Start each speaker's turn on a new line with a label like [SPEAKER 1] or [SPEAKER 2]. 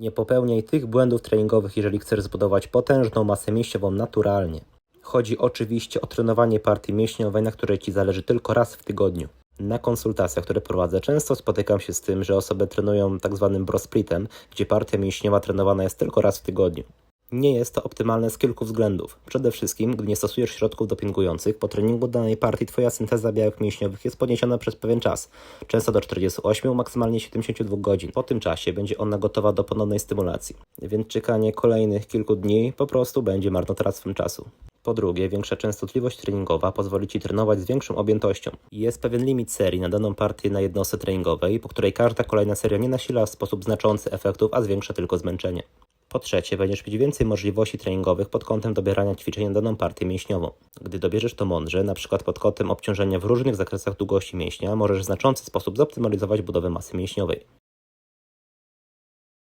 [SPEAKER 1] Nie popełniaj tych błędów treningowych, jeżeli chcesz zbudować potężną masę mięśniową naturalnie. Chodzi oczywiście o trenowanie partii mięśniowej, na której Ci zależy tylko raz w tygodniu. Na konsultacjach, które prowadzę, często spotykam się z tym, że osoby trenują tak zwanym brosplitem, gdzie partia mięśniowa trenowana jest tylko raz w tygodniu. Nie jest to optymalne z kilku względów. Przede wszystkim, gdy nie stosujesz środków dopingujących, po treningu danej partii Twoja synteza białek mięśniowych jest podniesiona przez pewien czas, często do 48, maksymalnie 72 godzin. Po tym czasie będzie ona gotowa do ponownej stymulacji, więc czekanie kolejnych kilku dni po prostu będzie marnotrawstwem czasu. Po drugie, większa częstotliwość treningowa pozwoli Ci trenować z większą objętością. Jest pewien limit serii na daną partię na jednostce treningowej, po której każda kolejna seria nie nasila w sposób znaczący efektów, a zwiększa tylko zmęczenie. Po trzecie, będziesz mieć więcej możliwości treningowych pod kątem dobierania ćwiczeń na daną partię mięśniową. Gdy dobierzesz to mądrze, przykład pod kątem obciążenia w różnych zakresach długości mięśnia, możesz w znaczący sposób zoptymalizować budowę masy mięśniowej.